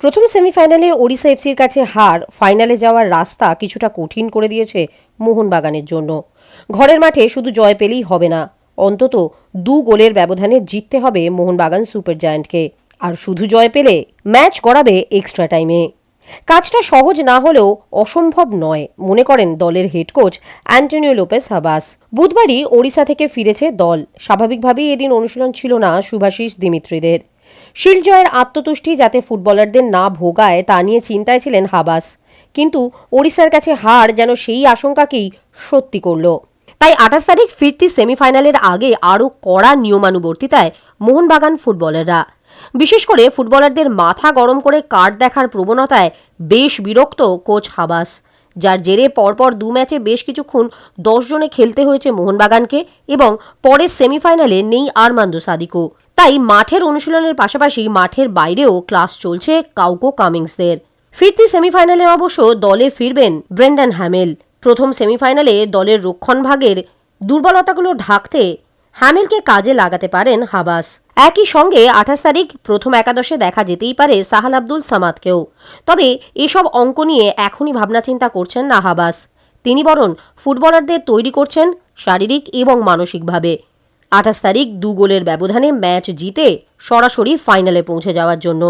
প্রথম সেমিফাইনালে ওড়িশা এফসির কাছে হার, ফাইনালে যাওয়ার রাস্তা কিছুটা কঠিন করে দিয়েছে মোহনবাগানের জন্য। ঘরের মাঠে শুধু জয় পেলেই হবে না, অন্তত দু গোলের ব্যবধানে জিততে হবে মোহনবাগান সুপার জায়ান্টকে। আর শুধু জয় পেলে, ম্যাচ করাবে এক্সট্রা টাইমে। কাজটা সহজ না হলেও অসম্ভব নয়, মনে করেন দলের head coach Antonio Lopez Habas. বুধবারই Odisha থেকে ফিরেছে দল, স্বাভাবিকভাবেই এদিন অনুশীলন ছিল না সুভাষিস দিমিত্রিদের। শিল্ড জয়ের আত্মতুষ্টি যাতে ফুটবলারদের না ভোগায়, তা নিয়ে চিন্তায় ছিলেন হাবাস। কিন্তু ওড়িশার কাছে হার যেন সেই আশঙ্কাকেই সত্যি করল। তাই আঠাশ তারিখ ফিরতি সেমিফাইনালের আগে আরও কড়া নিয়মানুবর্তিতায় মোহনবাগান ফুটবলাররা। বিশেষ করে ফুটবলারদের মাথা গরম করে কার্ড দেখার প্রবণতায় বেশ বিরক্ত কোচ হাবাস। যার জেরে পরপর দু ম্যাচে বেশ কিছুক্ষণ দশ জনে খেলতে হয়েছে মোহনবাগানকে এবং পরের সেমিফাইনালে নেই আরমান্দো সাদিকো। তাই মাঠের অনুশীলনের পাশাপাশি মাঠের বাইরেও ক্লাস চলছে কাউকো কামিংসদের ফিরতি সেমিফাইনালে অবশ্য দলে ফিরবেন ব্রেন্ডান হ্যামেল। প্রথম সেমিফাইনালে দলের রক্ষণভাগের দুর্বলতাগুলো ঢাকতে হ্যামেলকে কাজে লাগাতে পারেন হাবাস। একই সঙ্গে আঠাশ তারিখ প্রথম একাদশে দেখা যেতেই পারে সাহাল আব্দুল সামাদকেও। তবে এসব অঙ্ক নিয়ে এখনই ভাবনা চিন্তা করছেন না হাবাস। তিনি বরং ফুটবলারদের তৈরি করছেন শারীরিক এবং মানসিকভাবে। আঠাশ তারিখ দু গোলের ব্যবধানে ম্যাচ জিতে সরাসরি ফাইনালে পৌঁছে যাওয়ার জন্য।